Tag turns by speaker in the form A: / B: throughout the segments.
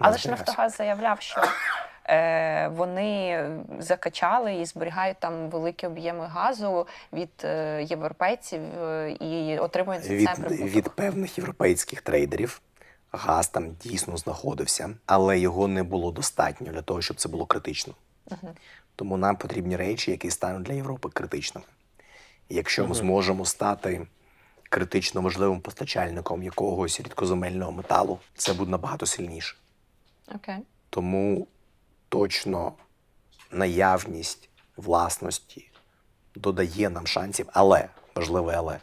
A: Але ж. Нафтогаз заявляв, що е, вони закачали і зберігають там великі об'єми газу від е, європейців е, і отримують за це
B: від,
A: прибуток.
B: від певних європейських трейдерів газ там дійсно знаходився, але його не було достатньо для того, щоб це було критично.
A: Мгм.
B: Тому нам потрібні речі, які стануть для Європи критичними. І Якщо ми зможемо стати критично важливим постачальником якогось рідкоземельного металу, це буде набагато сильніше.
A: Окей.
B: Тому точно наявність власності додає нам шансів, але важливе але.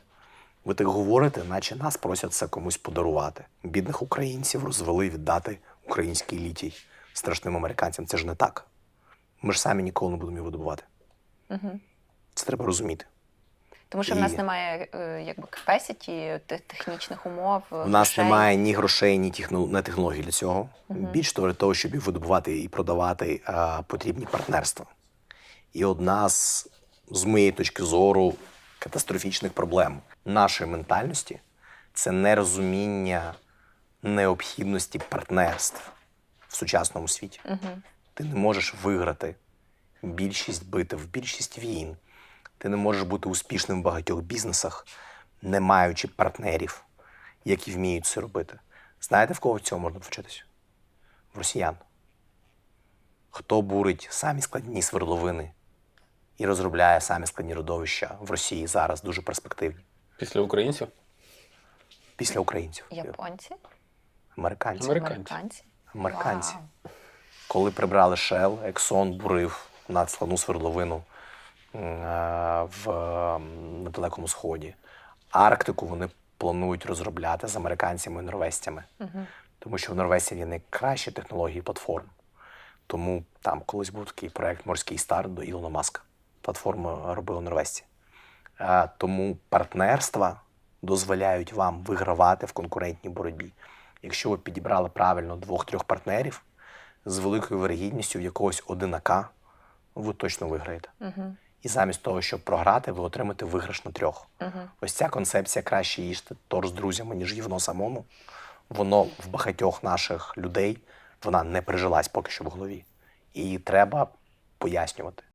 B: Ви так говорите, наче нас просять це комусь подарувати. Бідних українців розвели віддати український літій страшним американцям. Це ж не так. Ми ж самі ніколи не будемо його добувати.
A: Угу.
B: Це треба розуміти.
A: Тому що в нас немає е, якби capacity, технічних умов.
B: У нас
A: грошей.
B: немає ні грошей, ні техно- технологій для цього.
A: Мгм.
B: Більш того, для того, щоб їх видобувати і продавати, потрібні партнерства. І одна з, з моєї точки зору катастрофічних проблем нашої ментальності це нерозуміння необхідності партнерств в сучасному світі.
A: Мгм.
B: Ти не можеш виграти більшість битв, більшість війн. Ти не можеш бути успішним в багатьох бізнесах, не маючи партнерів, які вміють це робити. Знаєте, в кого в цьому можна навчитися? В росіян. Хто бурить самі складні свердловини і розробляє самі складні родовища в Росії зараз дуже перспективні.
C: Після українців?
B: Після українців.
A: Японці,
B: Американці.
C: Американці.
A: американці.
B: Американці.
A: Вау.
B: Коли прибрали Shell, Exxon бурив надскладну свердловину в м, на Далекому Сході. Арктику вони планують розробляти з американцями і норвезцями,
A: Мгм.
B: тому що в норвезців є найкращі технології платформ. Тому там колись був такий проект Морський старт до Ілона Маска. Платформу робили норвезці. Е, Тому партнерства дозволяють вам вигравати в конкурентній боротьбі. Якщо ви підібрали правильно двох-трьох партнерів, з великою вирогідністю в якогось одинака ви точно виграєте.
A: Мгм.
B: І замість того, щоб програти, ви отримаєте виграш на трьох.
A: Угу.
B: Ось ця концепція краще їсти торт з друзями, ніж гівно самому. Воно в багатьох наших людей вона не прижилась поки що в голові. І треба пояснювати.